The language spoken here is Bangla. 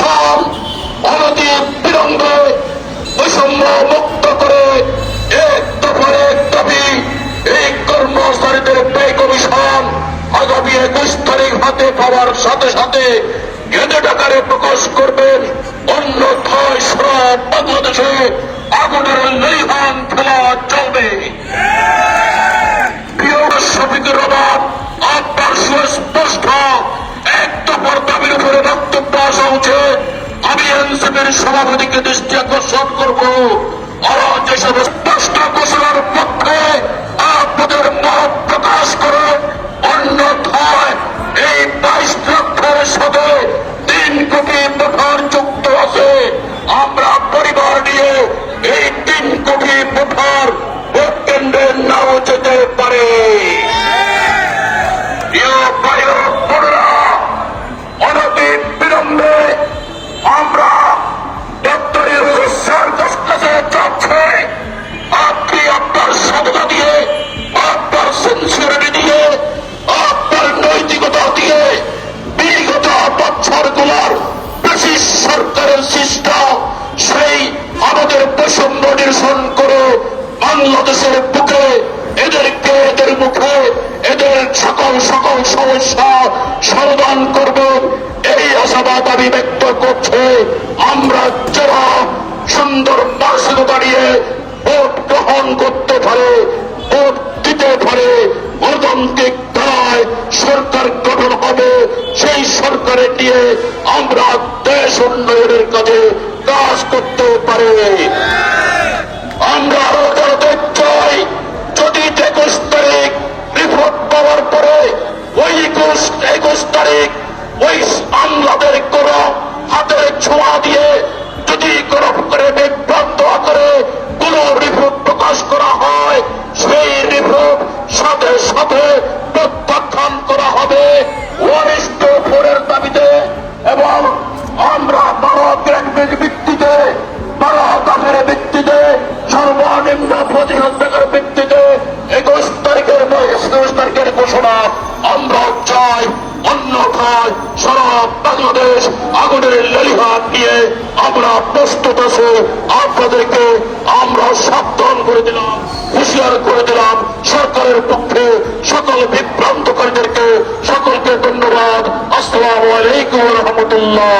ছাম অনতি বিলম্বে বৈষম্য মুক্ত করে এক দফার এক দাবি, এই কর্মচারীদের ব্যয় কমিশন আগামী একুশ তারিখ হাতে পাওয়ার সাথে সাথে গেজেট আকারে প্রকাশ করবেন অন্যথায় সব বাংলাদেশে এনসিপির সভাপতিকে দৃষ্টি আকর্ষণ করব। যেসব স্পষ্ট ঘোষণার পক্ষে আপনাদের মত প্রকাশ করেন অন্যথায় এই বাইশ লক্ষের সাথে তিন কোটি মুঠার যুক্ত আছে। আমরা পরিবার নিয়ে এই তিন কোটি মুঠার ভোট কেন্দ্রে নাও যেতে পারে। সকল সমস্যা সমাধান করবেন এই আশাবাদ আমি ব্যক্ত করছে, আমরা যারা সুন্দর মানসিকতা নিয়ে ভোট গ্রহণ করতে পারে, ভোট দিতে পারে গণতান্ত্রিক ধারায় সরকার গঠন হবে, সেই সরকারের নিয়ে আমরা দেশ উন্নয়নের কাজে কাজ করতে পারে। আমরা একুশ তারিখ ওই আমলাদের কোন হাতের ছোঁয়া দিয়ে যদি কোন করে বিভ্রান্ত আকারে কোন রিপোর্ট প্রকাশ করা হয়, সেই রিপোর্ট সাথে সাথে প্রত্যাখ্যান করা হবে। ওয়ান ইস্টু ফোরের দাবিতে এবং আমরা বারো গ্রেড ভিত্তিতে বারো দামের ভিত্তিতে সর্বনিম্ন প্রতিশোধ আগুনের লেলিহাত দিয়ে আমরা প্রস্তুত আছি। আপনাদেরকে আমরা সাবধান করে দিলাম, হুঁশিয়ার করে দিলাম। সরকারের পক্ষে সকল বিভ্রান্তকারীদেরকে সকলকে ধন্যবাদ। আসসালামু আলাইকুম রহমতুল্লাহ।